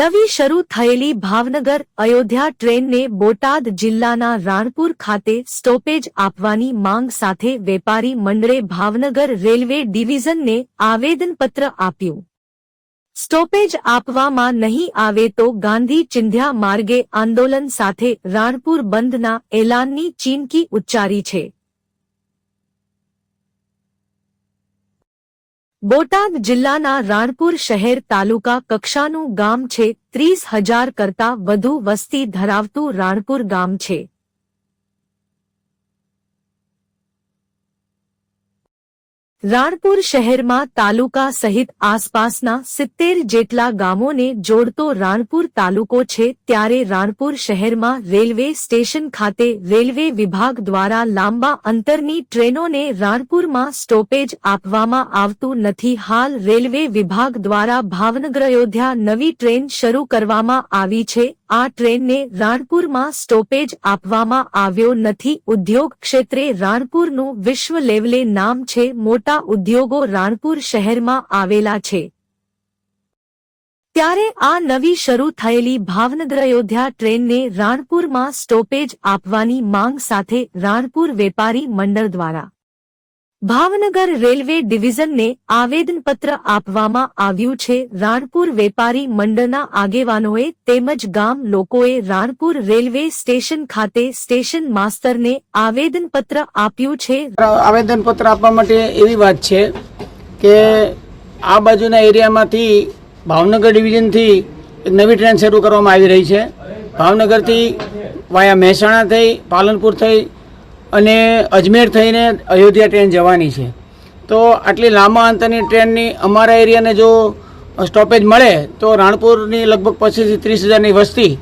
નવી શરૂ થયેલી ભાવનગર અયોધ્યા ટ્રેનને બોટાદ જિલ્લાના રાણપુર ખાતે સ્ટોપેજ આપવાની માંગ સાથે વેપારી મંડળે ભાવનગર રેલવે ડિવિઝનને આવેદનપત્ર આપ્યું. સ્ટોપેજ આપવામાં નહીં આવે તો ગાંધી ચિંધ્યા માર્ગે આંદોલન સાથે રાણપુર બંધના એલાનની ચીમકી ઉચ્ચારી છે. બોટાદ જિલ્લાના રાણપુર શહેર તાલુકા કક્ષાનું ગામ છે. ત્રીસ હજાર કરતા વધુ વસ્તી ધરાવતું રાણપુર ગામ છે. રાણપુર શહેરમાં તાલુકા સહિત આસપાસના સિત્તેર જેટલા ગામોને જોડતો રાણપુર તાલુકો છે ત્યારે રાણપુર શહેરમાં રેલવે સ્ટેશન ખાતે રેલવે વિભાગ દ્વારા લાંબા અંતરની ટ્રેનોને રાણપુરમાં સ્ટોપેજ આપવામાં આવતું નથી. હાલ રેલવે વિભાગ દ્વારા ભાવનગર અયોધ્યા નવી ટ્રેન શરૂ કરવામાં આવી છે. આ ટ્રેનને રાણપુરમાં સ્ટોપેજ આપવામાં આવ્યો નથી. ઉદ્યોગ ક્ષેત્રે રાણપુરનું વિશ્વ લેવલે નામ છે. મોટા ઉદ્યોગો રાણપુર શહેરમાં આવેલા છે. ત્યારે આ નવી શરૂ થયેલી ભાવનગર અયોધ્યા ટ્રેનને રાણપુરમાં સ્ટોપેજ આપવાની માંગ સાથે રાણપુર વેપારી મંડળ દ્વારા ભાવનગર રેલવે ડિવિઝનને આવેદનપત્ર આપવામાં આવ્યું છે. રાણપુર વેપારી મંડળના આગેવાનોએ તેમજ ગામ લોકોએ રાણપુર રેલવે સ્ટેશન ખાતે સ્ટેશન માસ્તરને આવેદનપત્ર આપ્યું છે. આવેદનપત્ર આપવા માટે એવી વાત છે કે આ બાજુના એરિયામાંથી ભાવનગર ડિવિઝનથી એક નવી ટ્રેન શરૂ કરવામાં આવી રહી છે. ભાવનગરથી વાયા મહેસાણા થઈ, પાલનપુર થઈ અને અજમેર થઈને અયોધ્યા ટ્રેન જવાની છે. તો આટલી લાંબા અંતરની ટ્રેનની અમારા એરિયાને જો સ્ટોપેજ મળે, તો રાણપુરની લગભગ પચીસથી ત્રીસ હજારની વસ્તી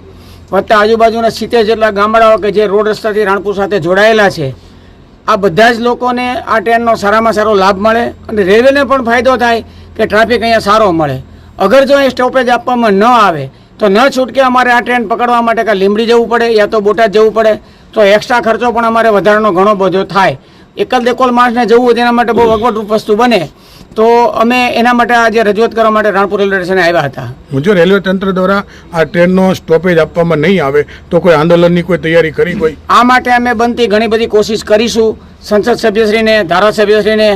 વત્તા આજુબાજુના સિત્તેર જેટલા ગામડાઓ કે જે રોડ રસ્તાથી રાણપુર સાથે જોડાયેલા છે, આ બધા જ લોકોને આ ટ્રેનનો સારામાં સારો લાભ મળે અને રેલવેને પણ ફાયદો થાય કે ટ્રાફિક અહીંયા સારો મળે. અગર જો અહીં સ્ટોપેજ આપવામાં ન આવે, તો ન છૂટકે અમારે આ ટ્રેન પકડવા માટે કાં લીંબડી જવું પડે યા તો બોટાદ જવું પડે તો એક્સ્ટ્રા ખર્ચો પણ અમારે વધારાનો ઘણો બધો થાય. એકલ દેકોલ માણસને જવું હોય તેના માટે બહુ અગવડરૂપ વસ્તુ બને. તો અમે એના માટે આજે રજૂઆત કરવા માટે રાણપુર રેલવે સ્ટેશને આવ્યા હતા. મુજબ રેલવે તંત્ર દ્વારા આ ટ્રેનનો સ્ટોપેજ આપવામાં નહીં આવે તો કોઈ આંદોલનની કોઈ તૈયારી કરી કોઈ? આ માટે અમે બનતી ઘણી બધી કોશિશ કરીશું. સંસદ સભ્યશ્રીને ધારાસભ્યશ્રીને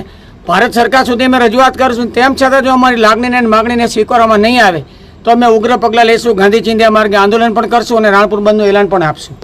ભારત સરકાર સુધી અમે રજૂઆત કરીશું. તેમ છતાં જો અમારી લાગણીને અને માગણીને સ્વીકારવામાં નહીં આવે તો અમે ઉગ્ર પગલાં લઈશું ગાંધી ચિંધ્યા માર્ગે આંદોલન પણ કરશું અને રાણપુર બંધનું એલાન પણ આપશું.